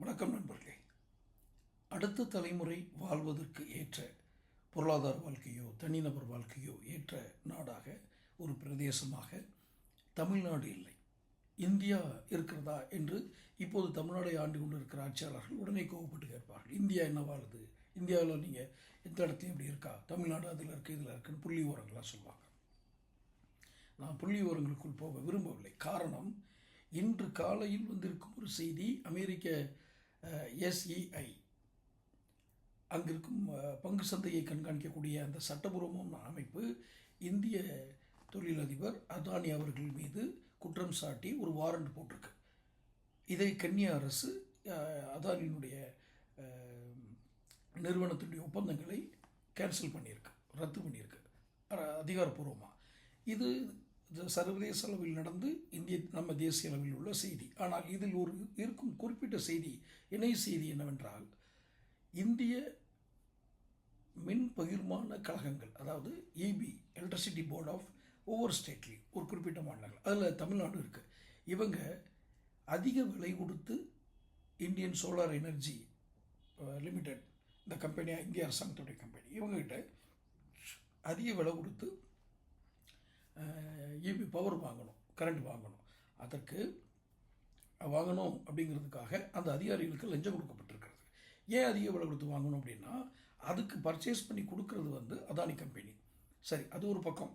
வணக்கம் நண்பர்களே. அடுத்த தலைமுறை வாழ்வதற்கு ஏற்ற பொருளாதார வாழ்க்கையோ தனிநபர் வாழ்க்கையோ ஏற்ற நாடாக ஒரு பிரதேசமாக தமிழ்நாடு இல்லை. இந்தியா இருக்கிறதா என்று இப்போது தமிழ்நாடை ஆண்டு கொண்டு இருக்கிற ஆட்சியாளர்கள் உடனே கோவப்பட்டு கேட்பார்கள். இந்தியா என்ன வாழுது? இந்தியாவில் நீங்கள் எந்த இடத்துலையும் இப்படி இருக்கா? தமிழ்நாடு அதில் இருக்குது இதில் இருக்குன்னு புள்ளி ஓரங்களாக சொல்லுவாங்க. நான் புள்ளி ஓரங்களுக்குள் போக விரும்பவில்லை. காரணம் இன்று காலையில் வந்திருக்கும் ஒரு செய்தி அமெரிக்க எஸ்இஐ அங்கிருக்கும் பங்கு சந்தையை கண்காணிக்கக்கூடிய அந்த சட்டபூர்வமான அமைப்பு இந்திய தொழிலதிபர் அதானி அவர்கள் மீது குற்றம் சாட்டி ஒரு வாரண்ட் போட்டிருக்கு. இதை கன்னியா அரசு அதானியினுடைய நிறுவனத்தினுடைய ஒப்பந்தங்களை கேன்சல் பண்ணியிருக்கு ரத்து பண்ணியிருக்கு அதிகாரப்பூர்வமாக இது சர்வதேச அளவில் நடந்து இந்திய நம்ம தேசிய அளவில் உள்ள செய்தி. ஆனால் இதில் ஒரு இருக்கும் குறிப்பிட்ட செய்தி இணை செய்தி என்னவென்றால் இந்திய மின் பகிர்மான கழகங்கள் அதாவது இபி எலக்ட்ரிசிட்டி போர்ட் ஆஃப் ஒவ்வொரு ஸ்டேட்லேயும் ஒரு குறிப்பிட்ட மாநிலங்கள் அதில் தமிழ்நாடு இருக்குது இவங்க அதிக விலை கொடுத்து இந்தியன் சோலார் எனர்ஜி லிமிடெட் இந்த கம்பெனியாக இந்திய அரசாங்கத்துடைய கம்பெனி இவங்ககிட்ட அதிக விலை கொடுத்து இபி பவர் வாங்கணும் கரண்ட் வாங்கணும். அதற்கு வாங்கணும் அப்படிங்கிறதுக்காக அந்த அதிகாரிகளுக்கு லஞ்சம் கொடுக்கப்பட்டிருக்கிறது. ஏன் அதிக விலை கொடுத்து வாங்கணும் அப்படின்னா அதுக்கு பர்ச்சேஸ் பண்ணி கொடுக்கறது வந்து அதானி கம்பெனி சரி அது ஒரு பக்கம்.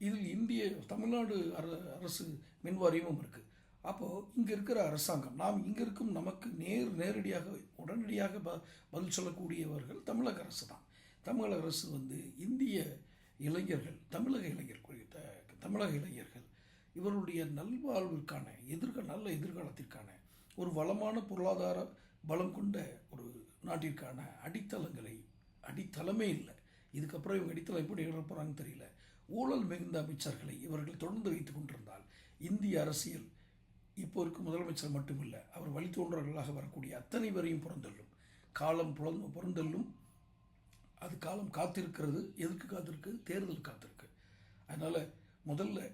இதில் இந்திய தமிழ்நாடு அர அரசு மின் வாரியமும் இருக்குது அப்போது இங்கே இருக்கிற அரசாங்கம் நாம் இங்கே இருக்கும் நமக்கு நேர் நேரடியாக உடனடியாக ப பதில் சொல்லக்கூடியவர்கள் தமிழக அரசு தான் தமிழக அரசு வந்து இந்திய இளைஞர்கள் தமிழக இளைஞர் குறித்த தமிழக இளைஞர்கள் இவருடைய நல்வாழ்விற்கான எதிர்க நல்ல எதிர்காலத்திற்கான ஒரு வளமான பொருளாதார பலம் கொண்ட ஒரு நாட்டிற்கான அடித்தளங்களை அடித்தளமே இல்லை. இதுக்கப்புறம் இவங்க அடித்தளம் எப்படி இட போகிறாங்கன்னு தெரியல. ஊழல் மிகுந்த அமைச்சர்களை இவர்கள் தொடர்ந்து வைத்துக் கொண்டிருந்தால் இந்திய அரசியல் இப்போ இருக்கும் முதலமைச்சர் மட்டுமில்லை அவர் வழித்தோன்றர்களாக வரக்கூடிய அத்தனை பேரையும் புறந்தள்ளும். காலம் புலந்து புறந்தள்ளும். அது காலம் காத்திருக்கிறது. எதுக்கு காத்திருக்கு? தேர்தல் காத்திருக்கு. அதனால் முதல்ல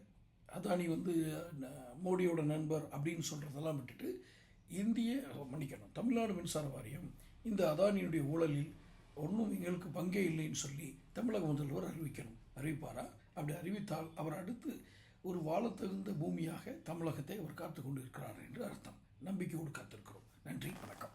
அதானி வந்து ந- மோடியோட நண்பர் அப்படின்னு சொல்கிறதெல்லாம் விட்டுட்டு இந்திய மன்னிக்கணும் தமிழ்நாடு மின்சார வாரியம் இந்த அதானியினுடைய ஊழலில் ஒன்றும் எங்களுக்கு பங்கே இல்லைன்னு சொல்லி தமிழக முதல்வர் அறிவிக்கணும். அறிவிப்பாரா? அப்படி அறிவித்தால் அவர் அடுத்து ஒரு வாழத்தகுந்த பூமியாக தமிழகத்தை அவர் காத்து கொண்டு இருக்கிறார் என்று அர்த்தம். நம்பிக்கையோடு காத்திருக்கிறோம். நன்றி வணக்கம்.